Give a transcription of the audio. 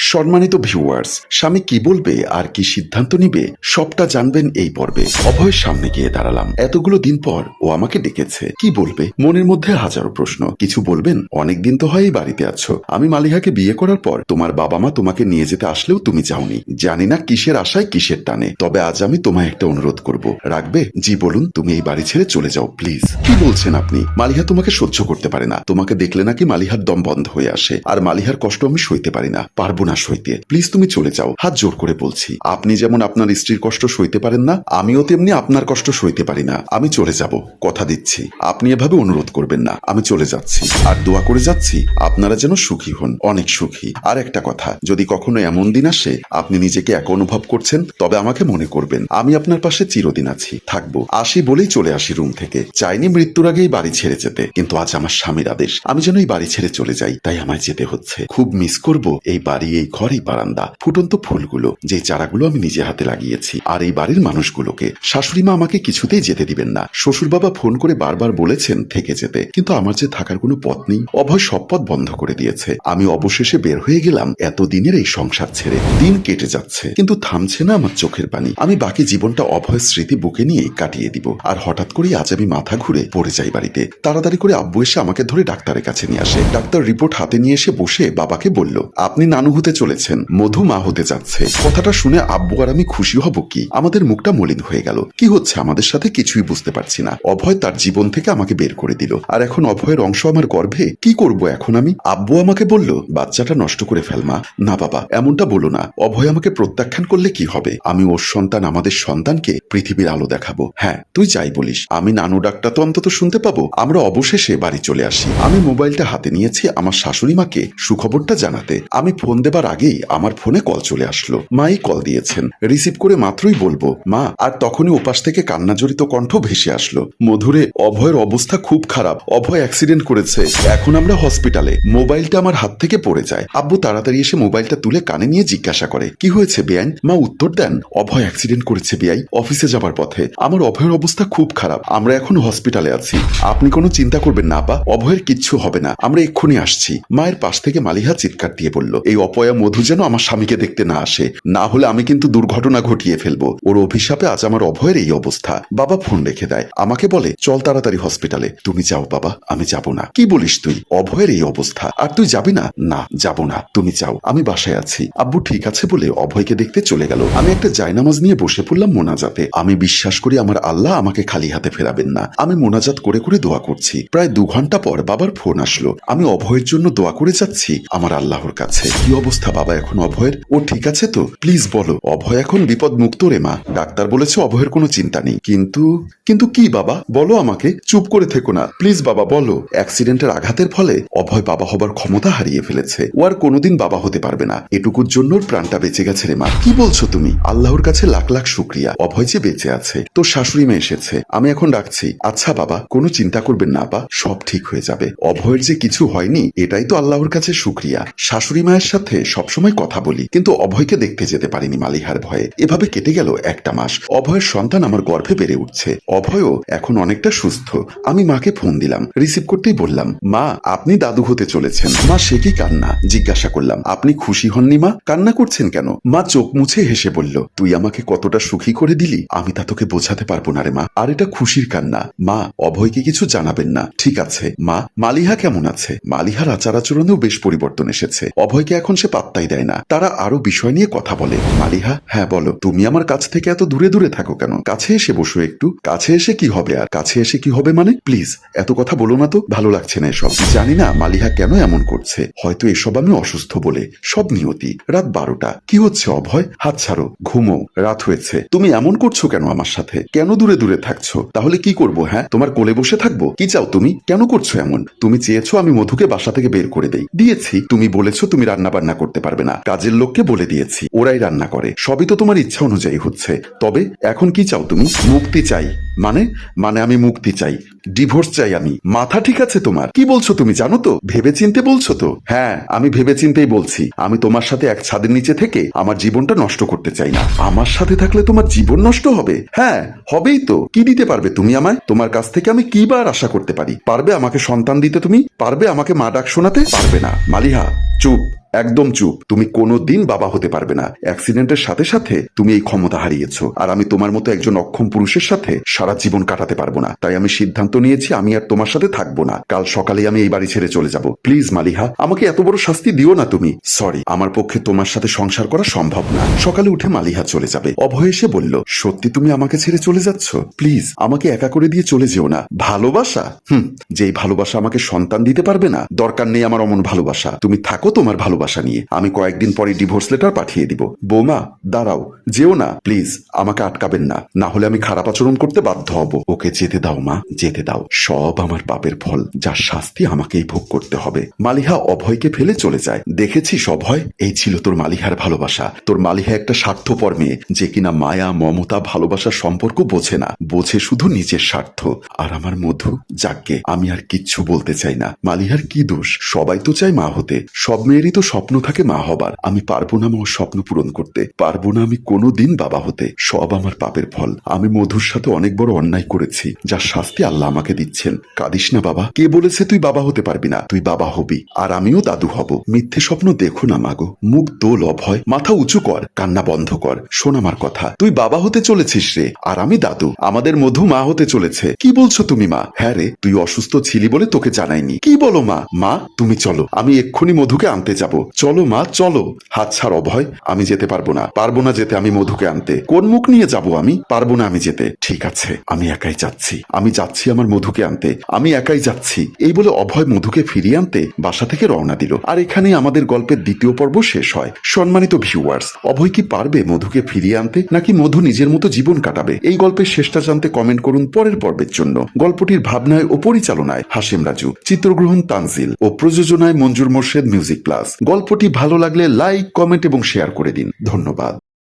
সম্মানিত ভিউয়ার্স স্বামী কি বলবে আর কি সিদ্ধান্ত নিবে, সবটা জানবেন এই পর্বে। অভয়ের সামনে গিয়ে দাঁড়ালাম। এতগুলো দিন পর ও আমাকে ডেকেছে। কি বলবে? মনের মধ্যে হাজারো প্রশ্ন। কিছু বলবেন? অনেক দিন তো হয় বাড়িতে আছো। আমি মালিহাকে বিয়ে করার পর তোমার বাবা মা তোমাকে নিয়ে যেতে আসলেও তুমি যাওনি জানি না কিসের আশায়, কিসের টানে। তবে আজ আমি তোমায় একটা অনুরোধ করব। রাখবে? জি, বলুন। তুমি এই বাড়ি ছেড়ে চলে যাও, প্লিজ। কি বলছেন আপনি? মালিহা তোমাকে সহ্য করতে পারে না। তোমাকে দেখলে নাকি মালিহার দম বন্ধ হয়ে আসে। আর মালিহার কষ্ট আমি সইতে পারি না। পারব না সইতে প্লিজ তুমি চলে যাও। হাত জোর করে বলছি। আপনি যেমন আপনার স্ত্রীর কষ্ট সইতে পারেন না, আমিও তেমনি আপনার কষ্ট সইতে পারি না। আমি চলে যাব। কথা দিচ্ছি। আপনি এভাবে অনুরোধ করবেন না। আমি চলে যাচ্ছি। আর দোয়া করে যাচ্ছি, আপনারা যেন সুখী হন। অনেক সুখী। আর একটা কথা, যদি কখনো এমন দিন আসে, আপনি নিজেকে এক অনুভব করছেন, তবে আমাকে মনে করবেন। আমি আপনার পাশে চিরদিন আছি। থাকব। আসি বলেই চলে আসি রুম থেকে। চাইনি মৃত্যুর আগেই বাড়ি ছেড়ে যেতে, কিন্তু আজ আমার স্বামীর আদেশ। আমি যেন এই বাড়ি ছেড়ে চলে যাই, তাই আমায় যেতে হচ্ছে। খুব মিস করব এই বাড়ি এই ঘর বারান্দা। ফুটন্ত ফুলগুলো, যে চারাগুলো আমি নিজে হাতে লাগিয়েছি। আর এই বাড়ির মানুষগুলোকে। শাশুড়ি মা আমাকে কিছুতেই যেতে দিবেন না। শ্বশুর বাবা ফোন করে বারবার বলেছেন থেকে যেতে। কিন্তু আমার যে থাকার কোনো পথ নেই, অভয় সব পথ বন্ধ করে দিয়েছে। আমি অবশেষে বের হয়ে গেলাম এত দিনের এই সংসার ছেড়ে। দিন কেটে যাচ্ছে, কিন্তু থামছে না আমার চোখের পানি। আমি বাকি জীবনটা অভয় স্মৃতি বুকে নিয়ে কাটিয়ে দিব। আর হঠাৎ করেই আজ আমি মাথা ঘুরে পড়ে যাই বাড়িতে। তাড়াতাড়ি করে আব্বু এসে আমাকে ধরে ডাক্তারের কাছে নিয়ে আসে। ডাক্তার রিপোর্ট হাতে নিয়ে এসে বসে বাবাকে বলল, আপনি নানু চলেছেন, মধু মা হতে যাচ্ছে। কথাটা শুনে আব্বু আর আমি খুশি হব কি? আমাদের মুখটা মলিন হয়ে গেল। কি হচ্ছে? আমাদের সাথে কিছুই বুঝতে পারছি না। অভয় তার জীবন থেকে আমাকে বের করে দিল। আর এখন অভয়ের অংশ আমার গর্ভে? কি করব এখন আমি? আব্বু আমাকে বলল, বাচ্চাটা নষ্ট করে ফেলমা না বাবা, এমনটা বলো না। অভয় আমাকে প্রত্যাখ্যান করলে কি হবে? আমি ওর সন্তান, আমাদের সন্তানকে পৃথিবীর আলো দেখাবো। হ্যাঁ তুই যাই বলিস। আমি নানু ডাকটা তো অন্তত শুনতে পাবো। আমরা অবশেষে বাড়ি চলে আসি। আমি মোবাইলটা হাতে নিয়েছি আমার শাশুড়ি মাকে সুখবরটা জানাতে। আমি ফোন দেবার আগেই আমার ফোনে কল চলে আসলো। মাই কল দিয়েছেন। রিসিভ করে মাত্রই বলব, মা, আর তখনই ওপাশ থেকে কান্নাজড়িত কণ্ঠ ভেসে আসলো। মধুরে, অভয়ের অবস্থা খুব খারাপ। অভয় অ্যাক্সিডেন্ট করেছে। এখন আমরা হসপিটালে মোবাইলটা আমার হাত থেকে পড়ে যায়। আব্বু তাড়াতাড়ি এসে মোবাইলটা তুলে কানে নিয়ে জিজ্ঞাসা করে, কি হয়েছে বেআইন? মা, উত্তর দেন, অভয় অ্যাক্সিডেন্ট করেছে বেআই অফিসে যাবার পথে। আমার অভয়ের অবস্থা খুব খারাপ। আমরা এখন হসপিটালে আছি। আপনি কোনো চিন্তা করবেন না বা অভয়ের কিচ্ছু হবে না। আমরা এক্ষুনি আসছি। মায়ের পাশ থেকে মালিহা চিৎকার দিয়ে বলল, এই অপয়া মধু যেন আমার স্বামীকে দেখতে না আসে। না হলে আমি কিন্তু দুর্ঘটনা ঘটিয়ে ফেলব। ওর অভিশাপে আজ আমার অভয়ের এই অবস্থা। বাবা ফোন রেখে দেয়। আমাকে বলে, চল তাড়াতাড়ি হসপিটালে তুমি যাও বাবা, আমি যাব না। কি বলিস তুই? অভয়ের এই অবস্থা। আর তুই যাবি না? না, যাব না। তুমি যাও। আমি বাসায় আছি। আব্বু ঠিক আছে বলে অভয়কে দেখতে চলে গেল। আমি একটা জায়নামাজ নিয়ে বসে পড়লাম মোনাজাতে। আমি বিশ্বাস করি আমার আল্লাহ আমাকে খালি হাতে ফেরাবেন না। আমি মোনাজাত করে করে দোয়া করছি। প্রায় দু ঘণ্টা পর বাবার ফোন আসলো। আমি অভয়ের জন্য দোয়া করে যাচ্ছি আমার আল্লাহর কাছে। কি অবস্থা, বাবা এখন অভয়ের। ও ঠিক আছে তো? প্লিজ বলো, অভয় এখন বিপদ মুক্ত রে মা। ডাক্তার বলেছে অভয়ের কোনো চিন্তা নেই। কিন্তু কিন্তু কি বাবা? বলো আমাকে, চুপ করে থেকো না। প্লিজ বাবা, বলো, অ্যাক্সিডেন্টের আঘাতের ফলে অভয় বাবা হবার ক্ষমতা হারিয়ে ফেলেছে। ও আর কোনোদিন বাবা হতে পারবে না। এটুকুর জন্য প্রাণটা বেঁচে গেছে রে মা। কি বলছো তুমি? আল্লাহর কাছে লাখ লাখ শুক্রিয়া। অভয় যে বেঁচে আছে, তোর শাশুড়ি মেয়ে এসেছে। আমি এখন ডাকছি। আচ্ছা বাবা, কোনো চিন্তা করবেন না বা সব ঠিক হয়ে যাবে। অভয়ের যে কিছু হয়নি, এটাই তো আল্লাহর কাছে শুক্রিয়া। শাশুড়ি মায়ের সাথে সবসময় কথা বলি, কিন্তু অভয়কে দেখতে যেতে পারিনি মালিহার ভয়ে। এভাবে কেটে গেল একটা মাস। অভয়ের সন্তান আমার গর্ভে বেড়ে উঠছে। অভয়ও এখন অনেকটা সুস্থ। আমি মাকে ফোন দিলাম। রিসিভ করতেই বললাম, মা, আপনি দাদু হতে চলেছেন। মা, সে কি কান্না? জিজ্ঞাসা করলাম, আপনি খুশি হননি মা? কান্না করছেন কেন? মা চোখ মুছে হেসে বলল, তুই আমাকে কতটা সুখী করে দিলি? আমি তা তোকে বোঝাতে পারব না রে মা। আর এটা খুশির কান্না। মা, অভয়কে কিছু জানাবেন না। ঠিক আছে। মা, মালিহা কেমন আছে? মালিহার আচার আচরণেও বেশ পরিবর্তন এসেছে। অভয়কে এখন সে পাত্তাই দেয় না। তারা আরও বিষয় নিয়ে কথা বলে। মালিহা হ্যাঁ বলো, তুমি আমার কাছ থেকে এত দূরে দূরে থাকো কেন? কাছে এসে বসো একটু। কাছে এসে কি হবে আর? কাছে এসে কি হবে মানে? প্লিজ, এত কথা বলো না তো, ভালো লাগছে না এসব। জানি না মালিহা কেন এমন করছে। হয়তো এসব আমি অসুস্থ বলে। সব নিয়তি। রাত বারোটা। কি হচ্ছে অভয়? হাত ছাড়ো, ঘুমো, রাত হয়েছে। তুমি এমন করছ কেন আমার সাথে? কেন দূরে দূরে থাকছো? তাহলে কি করব হ্যাঁ? তোমার কোলে বসে থাকব? কি চাও তুমি? কেন করছ এমন? তুমি চেয়েছো আমি মধুকে বাসা থেকে বের করে দেই। দিয়েছি। তুমি বলেছ তুমি রান্না বান্না করতে পারবে না। কাজের লোককে বলে দিয়েছি, ওরাই রান্না করে। সবই তো তোমার ইচ্ছা অনুযায়ী হচ্ছে। তবে এখন কি চাও তুমি? মুক্তি চাই। মানে? মানে আমি মুক্তি চাই। ডিভোর্স চাই আমি। মাথা ঠিক আছে তোমার? কি বলছো তুমি জানো তো? ভেবে চিনতে বলছো তো? হ্যাঁ আমি ভেবে চিনতেই বলছি। আমি তোমার সাথে এক ছাদের নিচে থেকে আমার জীবনটা নষ্ট করতে চাই না। আমার সাথে থাকলে তোমার জীবন নষ্ট হবে? হ্যাঁ হবেই তো। কি দিতে পারবে তুমি আমায়? তোমার কাছ থেকে আমি কি বার আশা করতে পারি? পারবে আমাকে সন্তান দিতে তুমি? পারবে আমাকে মা ডাক শোনাতে? পারবে না। মালিহা, চুপ। একদম চুপ। তুমি কোনো দিন বাবা হতে পারবে না। অ্যাক্সিডেন্টের সাথে সাথে তুমি এই ক্ষমতা হারিয়েছো। আর আমি তোমার মতো একজন অক্ষম পুরুষের সাথে সারা জীবন কাটাতে পারব না। তাই আমি সিদ্ধান্ত নিয়েছি, আমি আর তোমার সাথে থাকব না। কাল সকালে আমি এই বাড়ি ছেড়ে চলে যাব। প্লিজ, মালিহা, আমাকে এত বড় শাস্তি দিও না তুমি। সরি, আমার পক্ষে তোমার সাথে সংসার করা সম্ভব না। সকালে উঠে মালিহা চলে যাবে। অভয় এসে বলল, সত্যি তুমি আমাকে ছেড়ে চলে যাচ্ছ? প্লিজ, আমাকে একা করে দিয়ে চলে যেও না। ভালোবাসা? হুম, যেই ভালোবাসা আমাকে সন্তান দিতে পারবে না, দরকার নেই আমার অমন ভালোবাসা। তুমি থাকো তোমার ভালোবাসা নিয়ে। আমি কয়েকদিন পরে ডিভোর্স লেটার পাঠিয়ে দিব। বৌমা, দাঁড়াও। যেও না প্লিজ আমাকে আটকাবেন না। না হলে আমি খারাপ আচরণ করতে বাধ্য হব। ওকে যেতে দাও, মা, যেতে দাও। সব আমার পাপের ফল। যার শাস্তি আমাকেই ভোগ করতে হবে। মালিহা অভয়কে ফেলে চলে যায়। দেখেছিস অভয় এই ছিল তোর মালিহার ভালোবাসা। তোর মালিহা একটা স্বার্থপর মেয়ে, যে কিনা মায়া, মমতা, ভালোবাসার সম্পর্ক বোঝে না। বোঝে শুধু নিজের স্বার্থ। আর আমার মধু, যাকে আমি আর কিচ্ছু বলতে চাই না। মালিহার কি দোষ? সবাই তো চায় মা হতে। সব মেয়েরই তো স্বপ্ন থাকে মা হবার। আমি পারব না আমার স্বপ্ন পূরণ করতে। পারব না আমি কোনো দিন বাবা হতে। সব আমার পাপের ফল। আমি মধুর সাথে অনেক বড় অন্যায় করেছি, যার শাস্তি আল্লাহ আমাকে দিচ্ছেন। কাঁদিস না বাবা। কে বলেছে তুই বাবা হতে পারবি না? তুই বাবা হবি, আর আমিও দাদু হব। মিথ্যে স্বপ্ন দেখো না মাগো মুখ দোল অভয় মাথা উঁচু কর, কান্না বন্ধ কর। শোন আমার কথা। তুই বাবা হতে চলেছিস রে, আর আমি দাদু। আমাদের মধু মা হতে চলেছে। কি বলছো তুমি মা? হ্যাঁ রে, তুই অসুস্থ ছিলি বলে তোকে জানাইনি। কি বলো মা? মা, তুমি চলো। আমি এক্ষুনি মধুকে আনতে যাব। চলো মা, চলো। হাত ছাড় অভয়, আমি যেতে পারব না। পারব না যেতে আমি মধুকে আনতে। কোন মুখ নিয়ে যাব আমি? পারব না আমি যেতে। ঠিক আছে, আমি একাই যাচ্ছি। আমি যাচ্ছি আমার মধুকে আনতে। আমি একাই যাচ্ছি। এই বলে অভয় মধুকে ফিরিয়ে আনতে বাসা থেকে রওনা দিল। আর এখানেই আমাদের গল্পের দ্বিতীয় পর্ব শেষ হয়। সম্মানিত ভিউয়ার্স অভয় কি পারবে মধুকে ফিরিয়ে আনতে, নাকি মধু নিজের মতো জীবন কাটাবে? এই গল্পের শেষটা জানতে কমেন্ট করুন পরের পর্বের জন্য। গল্পটির ভাবনায় ও পরিচালনায় হাসিম রাজু, চিত্রগ্রহণ তানজিল ও প্রযোজনায় মঞ্জুর মোর্শেদ মিউজিক প্লাস। গল্পটি ভালো লাগলে লাইক কমেন্ট এবং শেয়ার করে দিন। ধন্যবাদ।